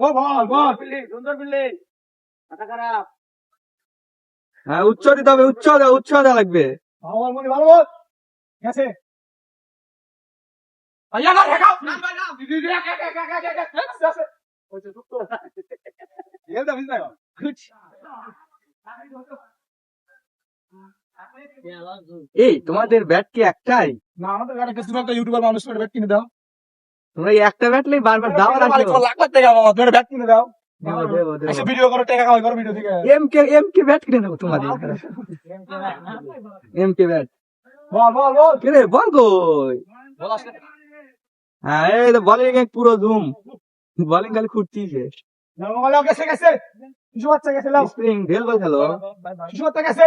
ও বল বল সুন্দর বিল্লি। মাথা খারাপ। হ্যাঁ উচ্চ দিতে হবে উচ্চ দেওয়া উচ্চ দেওয়া লাগবে। ভালো মনি ভালো বল গেছে না রেখাও দিদি ওই এল দা বিজনা এই তোমাদের ব্যাট কি একটাই? না আমাদের একটা ইউটিউবার মানুষ করে ব্যাট কিনে দাও। তোমরা একটা ব্যাট নেই বারবার দাও আর লাখ লাখ টাকা বাবা তুমি ব্যাট কিনে দাও। ভিডিও করো টাকা কামাই করো ভিডিও থেকে M K M K bat কিনে দেবো তোমাদের। M K bat. Ball ball ball. কিরে বল কই? হ্যাঁ এই তো বলিং এক পুরো ধুম বলিং খালি নাও বল গেছে গেছে। কিছু বাচ্চা গেছে স্প্রিং ঢেল বল খেলো। কিছু বাচ্চা গেছে।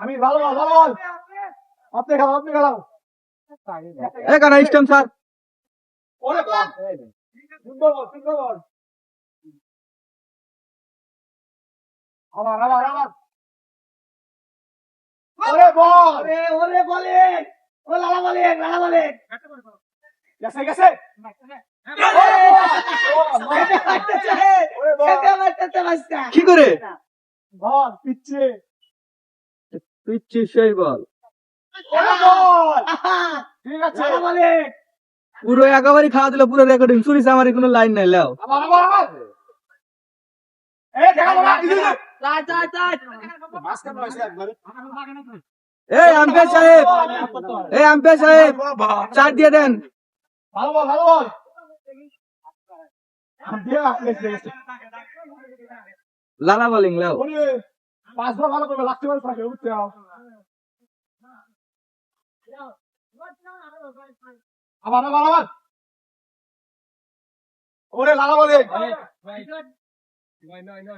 আমি ভালো ভালো বল। আপনি খেলাও আপনি খেলাও। এ কানা স্ট্যান্ড স্যার। ওরে বাপ সুন্দর বল সুন্দর বল। ওরে বল। ওরে, ওরে বলে, ও লালা বলে, লালা বলে। গেছে গেছে। ওরে বল। খেতে মারতেছে বাচ্চা। কি করে? বল পিচ্ছে। পিচ্ছি সেই বল। ঠিক আছে। পুরো একেবারে খাওয়া দিল পুরো রেকর্ডিং শুনিস আমার কোনো লাইন নাই লাও। আবার আবার আবার। এই দেখা এই আম্পে সাহেব এই আম্পে চার দিয়ে দেন। ভালো ভালো লালা বলিং লাও। পাঁচবার ভালো করবে লাগতে পারে আবার আবার আবার। ওরে লালা bowling.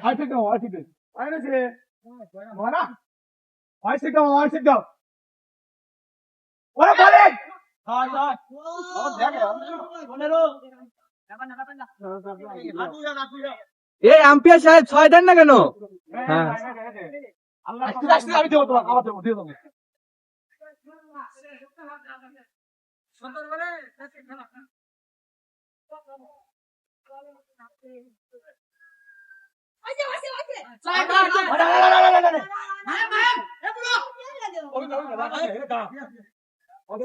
I'll take down, I'll take this. I know, say, Mona, I sit down, I sit down. What about it? हाँ हाँ और देख बोले रो এ আম্পিয়ার সাহেব ছয় দেন না কেন হ্যাঁ আমি দেবো তোমার খাবার দেবো দিয়ে দেবো সুন্দর ওরে